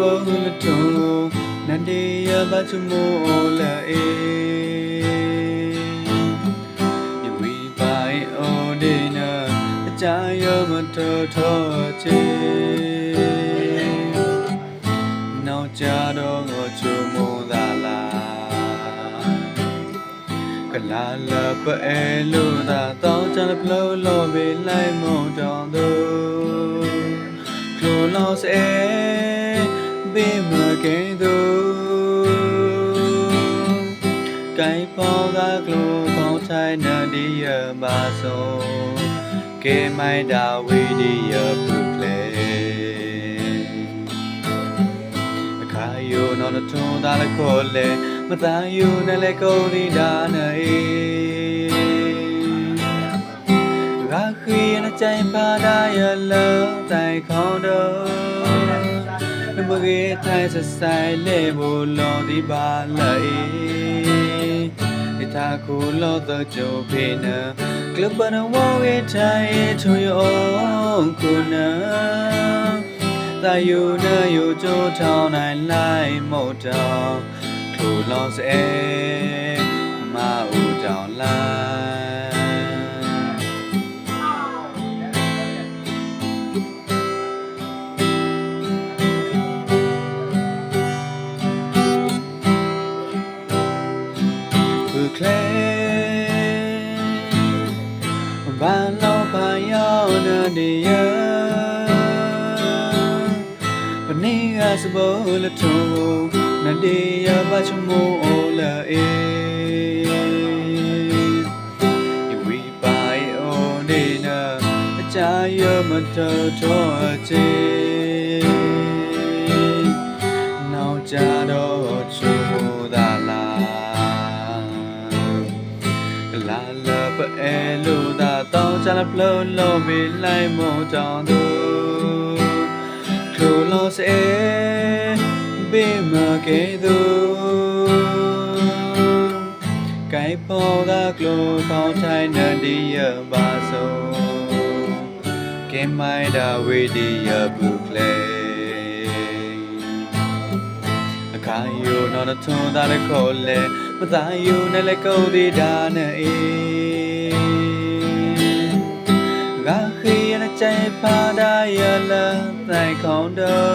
sabon to nande ya ba chu mo la e you we by on dina အကြရမတော်တော်ချေနောက်ကြတော့ငိုချုံမသာလားကလာလပအဲလို့သာတောင်းချလပလို့လို့ပဲလိုက်မုံတောင်းသူခလို လောစအဲဘေးမကဲသူကိုင်ပေါင်းသာကလိုပေါင်းထိုင်နာဒီယပါဆုံးကဲမိုင်တာဝီဒီယပုကလေအခါယိုနော်နထုံးသားလည်းခေါ်လေမတန်ယူနဲ့လည်းကုန်ဒီဒါနေဂါခီနချိုင်ပါဒါရလောတိုင်ခေါင်းတော့ နမကေထိုင်စဆိုင်လေဘူလောဒီပါလေဒီတာကိုလောတော့ကြိုဖေးနာကလပနဝဝေထိုင်ထွေအောင်ခုနာသာယူနာယူကြိုးထောင်းနိုင်လိုက်မို့တောင်ထူလောစဲ နေရပနေကစဘောလထုံနတေယဘချမောလာအေယဝီပိုင်အိုနေနာအချာယမတော်တော်ချေနောင်ကြတော့ချူဒါလာလာလာပအဲလို့ သာတောင်းချလာဖလို့လို့မေးလိုက်မောတောင်းသူထိုလောစေဘေးမကဲသူကိုင်ပေါ်ကကလိုပေါင်းထိုင်နန္ဒီယပါဆုံးကဲမိုင်ဒါဝေဒီယပုကလေအခါယိုနော်နထုံးသားလည်းခေါ်လေမသားယိုနဲ့လည်းကုန်ဒီဒါနဲ့အေး founder